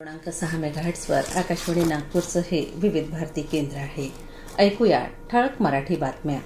पूर्णांक सहा मेगाहर्ट्सवर आकाशवाणी नागपूरचं हे विविध भारती केंद्र आहे. ऐकूया ठळक मराठी बातम्या.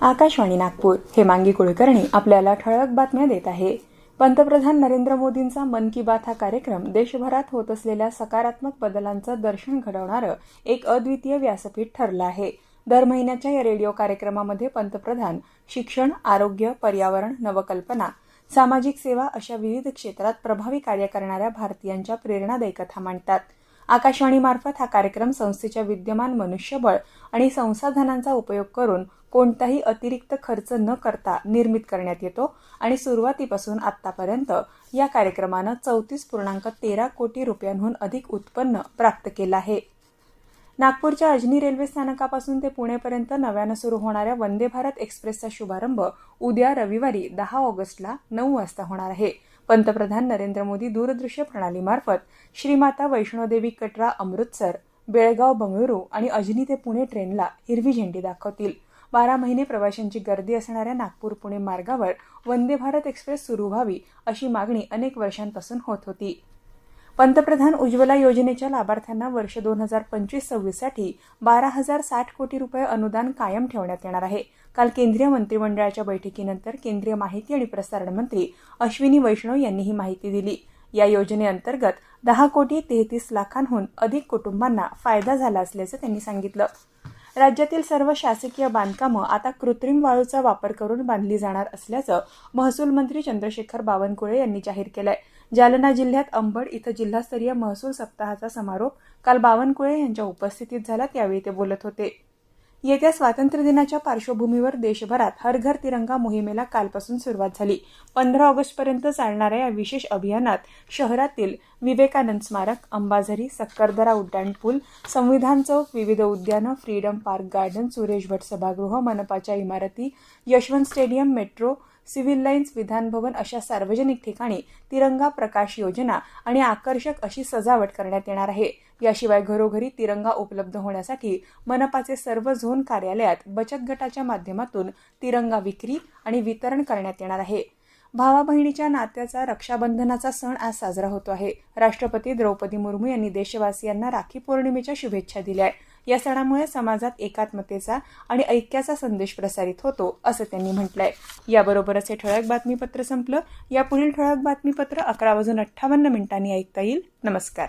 आकाशवाणी नागपूर हेमांगी कुलकर्णी आपल्याला ठळक बातम्या देत आहे. पंतप्रधान नरेंद्र मोदींचा मन की बात हा कार्यक्रम देशभरात होत असलेल्या सकारात्मक बदलांचं दर्शन घडवणारं एक अद्वितीय व्यासपीठ ठरलं आहे. दर महिन्याच्या या रेडिओ कार्यक्रमामध्ये पंतप्रधान शिक्षण आरोग्य पर्यावरण नवकल्पना सामाजिक सेवा अशा विविध क्षेत्रात प्रभावी कार्य करणाऱ्या भारतीयांच्या प्रेरणादायी कथा मांडतात. आकाशवाणीमार्फत हा कार्यक्रम संस्थेच्या विद्यमान मनुष्यबळ आणि संसाधनांचा उपयोग करून कोणताही अतिरिक्त खर्च न करता निर्मित करण्यात येतो आणि सुरुवातीपासून आतापर्यंत या कार्यक्रमानं चौतीस पूर्णांक तेरा कोटी रुपयांहून अधिक उत्पन्न प्राप्त केलं आहे. नागपूरच्या अजनी रेल्वे स्थानकापासून ते पुणेपर्यंत नव्यानं सुरू होणाऱ्या वंदे भारत एक्सप्रेसचा शुभारंभ उद्या रविवारी दहा ऑगस्टला नऊ वाजता होणार आहे. पंतप्रधान नरेंद्र मोदी दूरदृश्य प्रणालीमार्फत श्रीमाता वैष्णोदेवी कटरा अमृतसर बेळगाव बंगळुरू आणि अजनी ते पुणे ट्रेनला हिरवी झेंडी दाखवतील. बारा महिने प्रवाशांची गर्दी असणाऱ्या नागपूर पुणे मार्गावर वंदे भारत एक्सप्रेस सुरू व्हावी अशी मागणी अनेक वर्षांपासून होत होती. पंतप्रधान उज्ज्वला योजनेच्या लाभार्थ्यांना वर्ष दोन हजार पंचवीस सव्वीससाठी बारा हजार साठ कोटी रुपये अनुदान कायम ठेवण्यात येणार आहे. काल केंद्रीय मंत्रिमंडळाच्या बैठकीनंतर केंद्रीय माहिती आणि प्रसारण मंत्री अश्विनी वैष्णव यांनी ही माहिती दिली. या योजनेअंतर्गत दहा कोटी तेहतीस लाखांहून अधिक कुटुंबांना फायदा झाला असल्याचं त्यांनी सांगितलं. राज्यातील सर्व शासकीय बांधकामं आता कृत्रिम वाळूचा वापर करून बांधली जाणार असल्याचं महसूल मंत्री चंद्रशेखर बावनकुळे यांनी जाहीर केलंय. जालना जिल्ह्यात अंबड इथं जिल्हास्तरीय महसूल सप्ताहाचा समारोप काल बावनकुळे यांच्या उपस्थितीत झाला त्यावेळी ते बोलत होते. येत्या स्वातंत्र्य दिनाच्या पार्श्वभूमीवर देशभरात हर घर तिरंगा मोहिमेला कालपासून सुरुवात झाली. पंधरा ऑगस्टपर्यंत चालणाऱ्या या विशेष अभियानात शहरातील विवेकानंद स्मारक अंबाझरी सक्करदरा उड्डाणपूल संविधान चौक विविध उद्यानं Freedom Park garden Suresh Bhat सभागृह मनपाच्या इमारती Yashwant stadium metro Civil Lines Vidhan Bhavan अशा सार्वजनिक ठिकाणी तिरंगा प्रकाश योजना आणि आकर्षक अशी सजावट करण्यात येणार आहे. याशिवाय घरोघरी तिरंगा उपलब्ध होण्यासाठी मनपाचे सर्व झोन कार्यालयात बचत गटाच्या माध्यमातून तिरंगा विक्री आणि वितरण करण्यात येणार आहे. भावा बहिणीच्या नात्याचा रक्षाबंधनाचा सण आज साजरा होतो आहे. राष्ट्रपती द्रौपदी मुर्मू यांनी देशवासियांना राखी पौर्णिमेच्या शुभेच्छा दिल्या या सणामुळे समाजात एकात्मतेचा आणि ऐक्याचा संदेश प्रसारित होतो असं त्यांनी म्हटलंय. याबरोबरच हे ठळक बातमीपत्र संपलं. या पुढील ठळक बातमीपत्र अकरा वाजून अठ्ठावन्न मिनिटांनी ऐकता येईल. नमस्कार.